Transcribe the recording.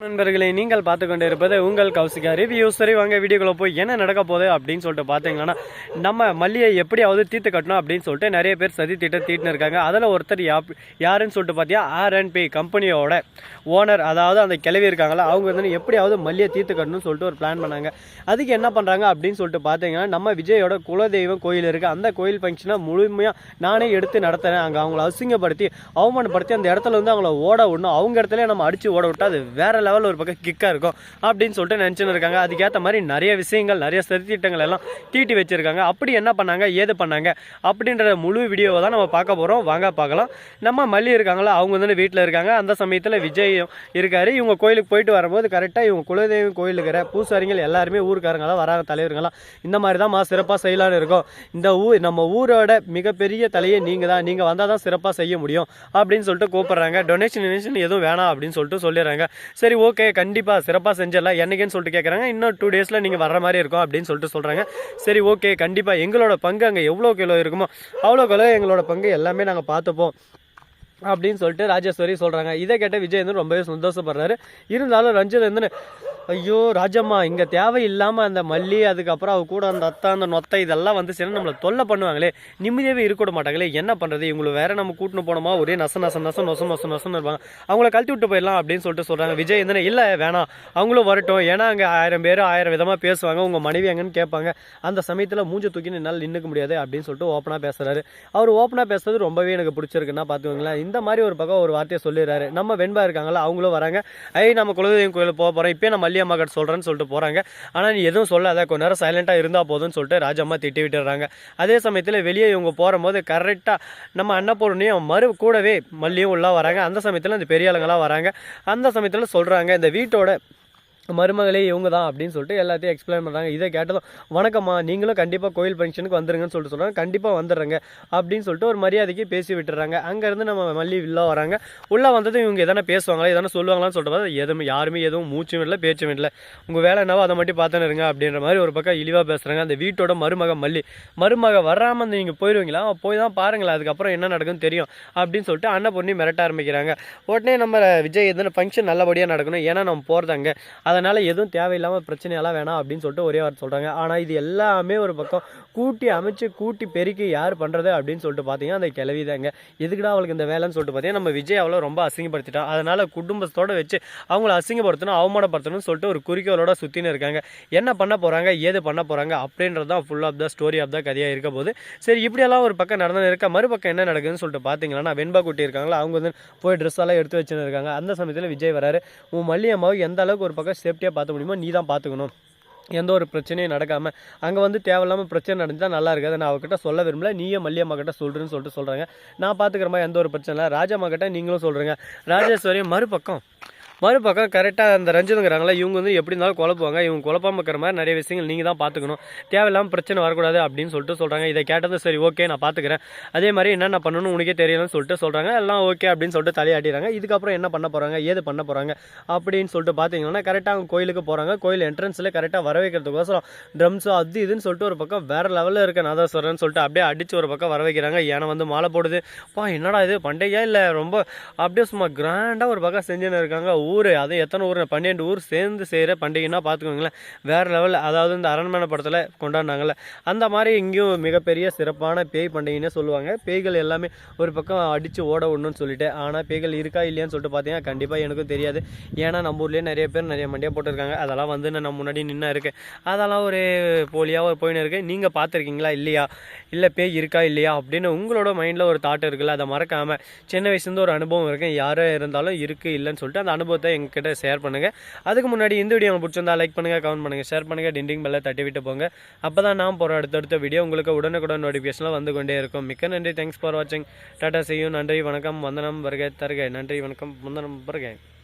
நண்பர்களை நீங்கள் பார்த்து கொண்டு இருப்பது உங்கள் கௌசிகா ரிவ்யூ சரி வாங்க வீடியோக்குள்ள போய் என்ன நடக்க போகுது அப்படின்னு சொல்லிட்டு பார்த்தீங்கன்னா நம்ம மல்லியை எப்படியாவது தீர்த்து கட்டணும் அப்படின்னு சொல்லிட்டு நிறைய பேர் சதி திட்டம் தீட்டுன்னு இருக்காங்க. அதில் ஒருத்தர் யா- யாருன்னு சொல்லிட்டு பார்த்தியா பி கம்பெனியோட ஓனர் அதாவது அந்த கிளவி இருக்காங்களா அவங்க வந்து எப்படியாவது மல்லியை தீர்த்து கட்டணும்னு சொல்லிட்டு ஒரு பிளான் பண்ணாங்க. அதுக்கு என்ன பண்ணுறாங்க அப்படின்னு சொல்லிட்டு பார்த்தீங்கன்னா நம்ம விஜயோட குலதெய்வம் கோயில் இருக்குது அந்த கோயில் ஃபங்க்ஷனை முழுமையாக நானே எடுத்து நடத்துகிறேன் அங்கே அவங்கள அசிங்கப்படுத்தி அவமானப்படுத்தி அந்த இடத்துல வந்து அவங்கள ஓட விடணும். அவங்க இடத்துல நம்ம அடித்து ஓட விட்டா அது வேற லெவல் ஒரு பக்கம் கிக்காக இருக்கும் அப்படின்னு சொல்லிட்டு நினச்சின்னு இருக்காங்க அதுக்கேற்ற மாதிரி நிறைய விஷயங்கள் நிறைய சதித்திட்டங்கள் எல்லாம் தீட்டி வச்சிருக்காங்க. அப்படி என்ன பண்ணாங்க? ஏது பண்ணாங்க? அப்படின்ற முழு வீடியோவை தான் நம்ம பார்க்க போகிறோம் வாங்க பார்க்கலாம். நம்ம மல்லி இருக்காங்களா அவங்க வந்து வீட்டில் இருக்காங்க. அந்த சமயத்தில் விஜய் இருக்காரு. இவங்க கோயிலுக்கு போயிட்டு வரும்போது கரெக்டாக இவங்க குலதெய்வம் கோயில் இருக்கிற பூசாரிகள் எல்லாருமே ஊருக்காரங்களாம் வராங்க தலைவருங்களாம் இந்த மாதிரி தான் மா சிறப்பாக செய்யலான்னு இருக்கும். இந்த ஊர் நம்ம ஊரோட மிகப்பெரிய தலையை நீங்கள் தான் நீங்கள் வந்தால் தான் சிறப்பாக செய்ய முடியும் அப்படின்னு சொல்லிட்டு கூப்பிட்றாங்க. டொனேஷன் டொனேஷன் எதுவும் வேணாம் அப்படின்னு சொல்லிட்டு சொல்லிடுறாங்க. சரி ஓகே கண்டிப்பாக சிறப்பாக செஞ்சிடலாம். என்னைக்குன்னு சொல்லிட்டு கேட்குறாங்க இன்னும் டூ டேஸில் நீங்கள் வர மாதிரி இருக்கும் அப்படின்னு சொல்லிட்டு சொல்கிறாங்க சரி ஓகே கண்டிப்பாக எங்களோட பங்கு அங்கே எவ்வளோ கிலோ இருக்குமோ அவ்வளோ கிலோ எங்களோட பங்கு எல்லாமே நாங்கள் பார்த்துப்போம் அப்படின்னு சொல்லிட்டு ராஜேஸ்வரி சொல்கிறாங்க இதை கேட்ட விஜய் வந்து ரொம்பவே சந்தோஷப்படுறாரு. இருந்தாலும் ரஞ்சித் வந்து ஐயோ ராஜம்மா இங்கே தேவையில்லாமல் அந்த மல்லி அதுக்கப்புறம் அவ கூட அந்த அத்தை அந்த நொத்தை இதெல்லாம் வந்து நம்மளை தொல்லை பண்ணுவாங்களே நிம்மதியாகவே இருக்க மாட்டாங்களே என்ன பண்ணுறது இவங்களை வேற நம்ம கூட்டின்னு போனோமா? ஒரே நச நச நச நொச நொச நொசன்னு இருப்பாங்க. அவங்கள கழட்டி விட்டு போயிடலாம் அப்படின்னு சொல்லிட்டு சொல்கிறாங்க விஜய் என்ன இல்லை வேணாம். அவங்களும் வரட்டும். ஏன்னா அங்கே ஆயிரம் பேர் ஆயிரம் விதமாக பேசுவாங்க. உங்கள் மனைவி எங்கன்னு கேட்பாங்க. அந்த சமயத்தில் மூஞ்ச தூக்கி என்னால் நின்றுக்க முடியாது அப்படின்னு சொல்லிட்டு ஓப்பனாக பேசுகிறாரு அவர் ஓப்பனாக பேசுறது ரொம்பவே எனக்கு பிடிச்சிருக்குன்னா பார்த்துக்கோங்களேன். இந்த மாதிரி ஒரு பக்கம் ஒரு வார்த்தையை சொல்லிடுறாரு. நம்ம வெண்பா இருக்காங்களா அவங்களும் வராங்க. ஐ நம்ம குலதெய்வம் கோயிலுக்கு போக போகிறோம் இப்போ நான் மல்லியம்மா மகன் சொல்கிறேன்னு சொல்லிட்டு போகிறாங்க ஆனால் நீ எதுவும் சொல்லாத. கொஞ்ச நேரம் சைலண்ட்டாக இருந்தால் போதும்னு சொல்லிட்டு ராஜம்மா திட்டி விட்டுறாங்க. அதே சமயத்தில் வெளியே இவங்க போகும்போது கரெக்டாக நம்ம அன்னபூர்ணியும் மறு கூடவே மல்லியும் உள்ளே வராங்க. அந்த சமயத்தில் இந்த பெரிய ஆளுங்களாம் வராங்க. அந்த சமயத்தில் சொல்கிறாங்க இந்த வீட்டோட மருமகளே இவங்க தான் அப்படின்னு சொல்லிட்டு எல்லாத்தையும் எக்ஸ்பிளைன் பண்ணுறாங்க இதை கேட்டதும் வணக்கம்மா நீங்களும் கண்டிப்பாக கோயில் ஃபங்க்ஷனுக்கு வந்துருங்கன்னு சொல்லிட்டு சொல்கிறாங்க கண்டிப்பாக வந்துடுறாங்க அப்படின்னு சொல்லிட்டு ஒரு மரியாதைக்கு பேசி விட்டுறாங்க அங்கேருந்து நம்ம மல்லி உள்ளே வராங்க. உள்ளே வந்ததும் இவங்க எதனா பேசுவாங்களா எதனா சொல்லுவாங்களான்னு சொல்லிட்டு எதுவும் யாருமே எதுவும் மூச்சும் இல்லை பேச்சும் இல்லை உங்கள் வேலை என்னவோ அதை மட்டும் பார்த்துன்னு இருங்க அப்படின்ற மாதிரி ஒரு பக்கம் இழிவாக பேசுகிறாங்க அந்த வீட்டோட மருமக மல்லி. மருமக வராமல் நீங்கள் போயிடுவீங்களா போய் தான் பாருங்களேன் அதுக்கப்புறம் என்ன நடக்குன்னு தெரியும் அப்படின்னு சொல்லிட்டு அண்ணன் பொண்ணி மிரட்ட ஆரம்பிக்கிறாங்க. உடனே நம்ம விஜய் எதுனா ஃபங்க்ஷன் நல்லபடியாக நடக்கணும். ஏன்னா நம்ம போகிறதாங்க அதனால் எதுவும் தேவையில்லாமல் பிரச்சனையெல்லாம் வேணாம் அப்படின்னு சொல்லிட்டு ஒரே வார்த்தை சொல்கிறாங்க ஆனால் இது எல்லாமே ஒரு பக்கம் கூட்டி அமைச்சு கூட்டி பெருக்கி யார் பண்ணுறது அப்படின்னு சொல்லிட்டு பார்த்தீங்கன்னா அந்த கிளவி தாங்க. எதுக்குடா அவளுக்கு இந்த வேலைன்னு சொல்லிட்டு பார்த்தீங்கன்னா நம்ம விஜய் அவளை ரொம்ப அசிங்கப்படுத்திட்டான் அதனால் குடும்பத்தோடு வச்சு அவங்கள அசிங்கப்படுத்தணும் அவமானப்படுத்தணும்னு சொல்லிட்டு ஒரு குறிக்கோளோட சுற்றின்னு இருக்காங்க. என்ன பண்ண போகிறாங்க ஏது பண்ண போகிறாங்க அப்படின்றது தான் full of the story of the கதையாக இருக்க போது சரி இப்படியெல்லாம் ஒரு பக்கம் நடந்து இருக்க மறுபக்கம் என்ன நடக்குதுன்னு சொல்லிட்டு பார்த்தீங்கன்னா வெண்பா குட்டி இருக்காங்களா அவங்க வந்து போய் ட்ரெஸ் எல்லாம் எடுத்து வச்சுன்னு இருக்காங்க. அந்த சமயத்தில் விஜய் வராரு. உன் மல்லி எந்த அளவுக்கு ஒரு பக்கம் சேஃப்டியாக பார்த்து முடியுமோ நீ தான் பார்த்துக்கணும். எந்த ஒரு பிரச்சனையும் நடக்காமல் அங்கே வந்து தேவையில்லாமல் பிரச்சனை நடந்தால் நல்லா இருக்காது. நான் அவகிட்ட சொல்ல விரும்பல. நீயே மல்லியம்மா கிட்ட சொல்கிறேன்னு சொல்லிட்டு சொல்கிறாங்க நான் பார்த்துக்கிற மாதிரி எந்த ஒரு பிரச்சனை இல்லை. ராஜம்மா கிட்ட நீங்களும் சொல்கிறீங்க ராஜேஸ்வரி மறுபக்கம். மறுபக்கம் கரெக்டாக அந்த ரஞ்சிதங்கிறாங்களா இவங்க வந்து எப்படி இருந்தாலும் குழப்புவாங்க. இவங்க குழப்பாம இருக்கிற மாதிரி நிறைய விஷயங்கள் நீங்கள் தான் பார்த்துக்கணும். தேவையில்லாமல் பிரச்சனை வரக்கூடாது அப்படின்னு சொல்லிட்டு சொல்கிறாங்க இதை கேட்டது சரி ஓகே நான் பார்த்துக்கிறேன். அதே மாதிரி என்னென்ன பண்ணணும் உனக்கே தெரியலன்னு சொல்லிட்டு சொல்கிறாங்க எல்லாம் ஓகே அப்படின்னு சொல்லிட்டு தலையாட்டிறாங்க இதுக்கப்புறம் என்ன பண்ண போகிறாங்க ஏது பண்ண போகிறாங்க அப்படின்னு சொல்லிட்டு பார்த்தீங்கன்னா கரெக்டாக அவங்க கோயிலுக்கு போகிறாங்க கோயில் என்ட்ரன்ஸில் கரெக்டாக வர வைக்கிறதுக்கோசரம் ட்ரம்ஸோ அது இதுன்னு சொல்லிட்டு ஒரு பக்கம் வேறு லெவலில் இருக்க நாதஸ்வரன் சொல்லிட்டு அப்படியே அடித்து ஒரு பக்கம் வர வைக்கிறாங்க. ஏன்னா வந்து மாலை போடுது. பா என்னடா இது? பண்டையா இல்லை? ரொம்ப அப்படியே சும்மா கிராண்டாக ஒரு பக்கம் செஞ்சுன்னு இருக்காங்க. ஊர் அது எத்தனை ஊர் பன்னெண்டு ஊர் சேர்ந்து செய்கிற பண்டிகைன்னா பார்த்துக்கோங்களேன் வேறு லெவலில் அதாவது இந்த அரண்மனை படத்தில் கொண்டாடினாங்கல்ல அந்த மாதிரி இங்கேயும் மிகப்பெரிய சிறப்பான பேய் பண்டிகைன்னு சொல்லுவாங்க. பேய்கள் எல்லாமே ஒரு பக்கம் அடித்து ஓட விடணும்னு சொல்லிட்டு ஆனால் பேய்கள் இருக்கா இல்லையான்னு சொல்லிட்டு பார்த்தீங்கன்னா கண்டிப்பாக எனக்கும் தெரியாது. ஏன்னா நம்ம ஊர்லேயே நிறைய பேர் நிறைய மண்டியாக போட்டிருக்காங்க. அதெல்லாம் வந்து நான் முன்னாடி நின்று இருக்கேன். அதெல்லாம் ஒரு போலியாக ஒரு போயின்னு இருக்குது நீங்கள் பார்த்துருக்கீங்களா இல்லையா? இல்லை பேய் இருக்கா இல்லையா? அப்படின்னு உங்களோட மைண்டில் ஒரு தாட் இருக்குல்ல அதை மறக்காமல் சின்ன வயசுலேருந்து ஒரு அனுபவம் இருக்கேன் யாரோ இருந்தாலும் இருக்குது இல்லைன்னு சொல்லிட்டு அந்த அனுபவத்தை எங்ககிட்ட ஷேர் பண்ணுங்கள் அதுக்கு முன்னாடி இந்த வீடியோ உங்களுக்கு பிடிச்சிருந்தா லைக் பண்ணுங்கள் கமெண்ட் பண்ணுங்கள் ஷேர் பண்ணுங்கள் டிண்டிங் பெல்லை தட்டி விட்டு போங்க. அப்போ தான் நான் போகிற அடுத்தடுத்த வீடியோ உங்களுக்கு உடனுக்குடன் நோட்டிஃபிகேஷனில் வந்து கொண்டே இருக்கும். மிக்க நன்றி. தேங்க்ஸ் ஃபார் வாட்சிங் டாட்டா செய்யும் நன்றி வணக்கம். வந்தனம் வருகை தருகை. நன்றி வணக்கம். வந்தனம் வருகை.